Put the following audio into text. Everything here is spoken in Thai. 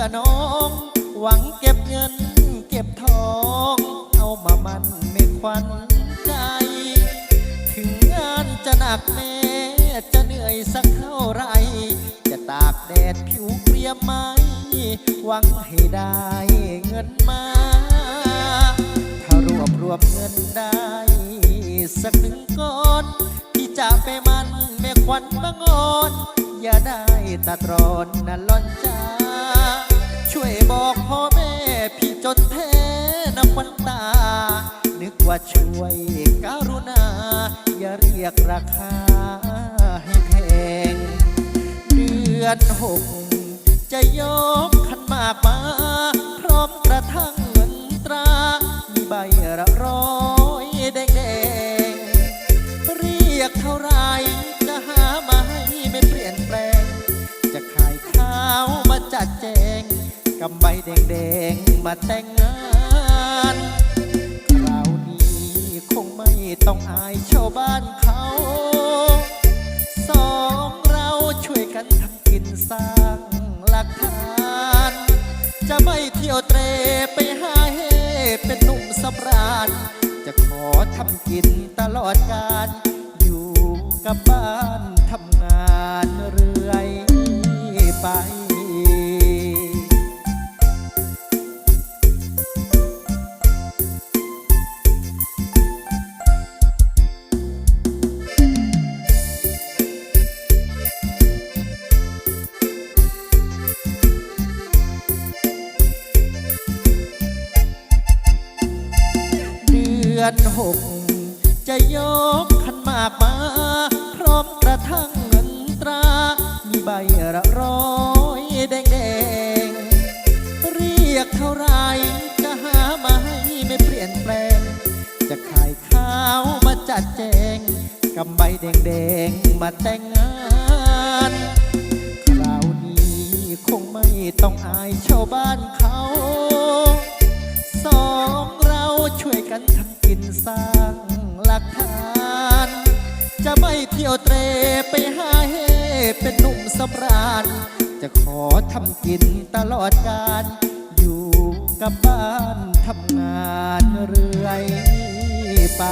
อน้อง หวังเก็บเงิน เก็บทอง เอามามันไม่ควันใจ ถึงงานจะหนักแม้จะเหนื่อยสักเท่าไร จะตากแดดผิวเปรียมไหม หวังให้ได้เงินมา ถ้ารวบรวมเงินได้ สักหนึ่งก้อนที่จะไปมันแม่ควันบางอ่อน อย่าได้ตัดรอนนะล่อนใจ ช่วยบอกพ่อแม่พี่จนแท้นะควันตา นึกว่าช่วยการุณา อย่าเรียกราคาให้แพง เดือนหกจะยกขันมากมา พร้อมกระทั่งเงินตรา มีใบละร้อยแดงแดงเรียกเท่าไรจะหามาให้ไม่เปลี่ยนแปลง จะขายข้าวมาจัดแจง กำใบแดงๆมาแต่งงานคราวนี้คงไม่ต้องอายชาวบ้านเขาสองเราช่วยกันทำกินสร้างหลักฐาน จะไม่เที่ยวเตรไปหาเฮเป็นหนุ่มสำราญ จะขอทำกินตลอดกาลอยู่กับบ้าน อนหก จะยกขันมากมา พร้อมกระทั่งเงินตรา มีใบละร้อยแดงแดงๆเรียกเท่าไรจะหามาให้ไม่เปลี่ยนแปลง จะขายข้าวมาจัดแจงกำใบแดงแดงๆมาแต่งงานคราวนี้คงไม่ต้องอายชาวบ้านเขา สองเราช่วยกันทำ กินสร้างหลักฐาน จะไม่เที่ยวเตรไปหาเฮเป็นหนุ่มสำราญ จะขอทำกินตลอดกาลอยู่กับบ้านทำงานเรื่อยไป